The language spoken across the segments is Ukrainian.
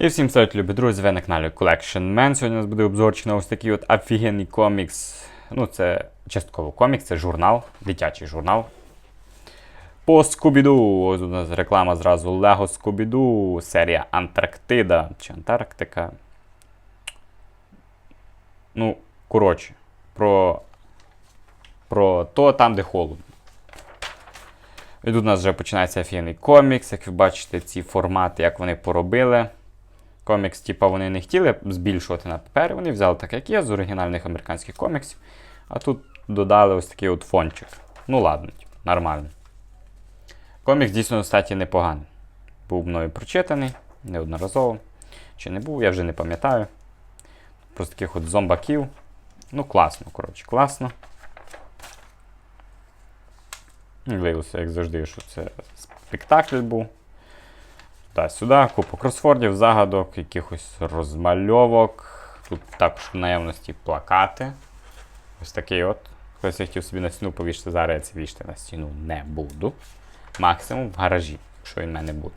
І всім салют, любі друзі, ви на каналі Collection Man. Сьогодні у нас буде обзорчик на ось такий от офігенний комікс. Ну, це частково комікс, це журнал, дитячий журнал. По Скубіду. Ось у нас реклама зразу Лего Скубіду, серія Антарктида чи Антарктика. Ну, коротше, про, про то там, де холодно. І тут у нас вже починається офігенний комікс, як ви бачите, ці формати, як вони поробили. Комікс, типа, вони не хотіли збільшувати на папері, вони взяли так, як є, з оригінальних американських коміксів. А тут додали ось такий от фончик. Ну ладно, типу, нормально. Комікс дійсно, кстати, непоганий. Був мною прочитаний неодноразово. Чи не був, я вже не пам'ятаю. Про таких от зомбаків. Ну, класно, коротше, класно. І Виявилося, як завжди, що це спектакль був. Туди-сюди, купа кросфордів, загадок, якихось розмальовок. Тут також в наявності плакати. Ось такий от. Хтось я хотів собі на стіну повішати, зараз я це вішати на стіну не буду. Максимум в гаражі, якщо він в мене буде.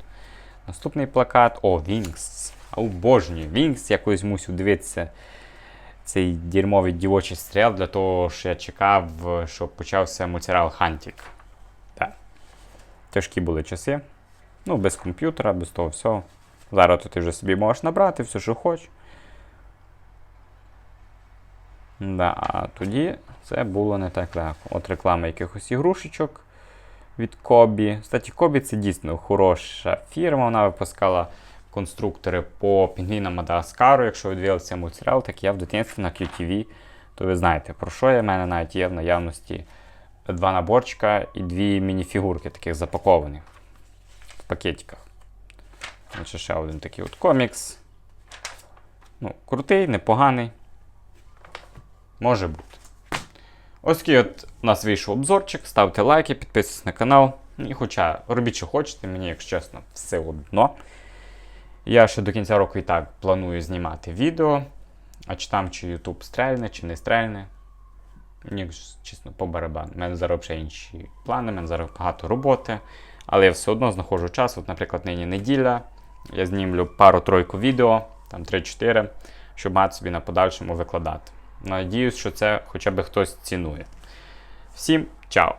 Наступний плакат. О, Вінкс. Обожнюю. Вінкс, я колись мусив дивитися цей дерьмовий дівочий стріл для того, що я чекав, щоб почався мультсеріал Хантік. Так. Тяжкі були часи. Ну, без комп'ютера, без того всього. Зараз ти вже собі можеш набрати все, що хочеш. Да, а тоді це було не так легко. От реклама якихось ігрушечок від Кобі. Кстати, Кобі це дійсно хороша фірма. Вона випускала конструктори по пінгвінам Мадагаскару. Якщо ви дивилися мультсеріал, так я в дитинстві на QTV, то ви знаєте, про що я. У мене навіть є в наявності два наборчика і дві мініфігурки таких запакованих в пакетиках. Значить, ще один такий от комікс. Ну, крутий, непоганий. Може бути. Ось такий от у нас вийшов обзорчик. Ставте лайки, підписуйтесь на канал. І хоча робіть, що хочете, мені, якщо чесно, все одно. Я ще до кінця року і так планую знімати відео. А чи там, чи YouTube стрельне, чи не стрельне. Мені, чесно, по барабану. У мене зараз інші плани, у мене зараз багато роботи. Але я все одно знаходжу час. От, наприклад, нині неділя. Я знімлю пару-тройку відео, там 3-4, щоб мати собі на подальшому викладати. Надіюсь, що це хоча б хтось цінує. Всім чао!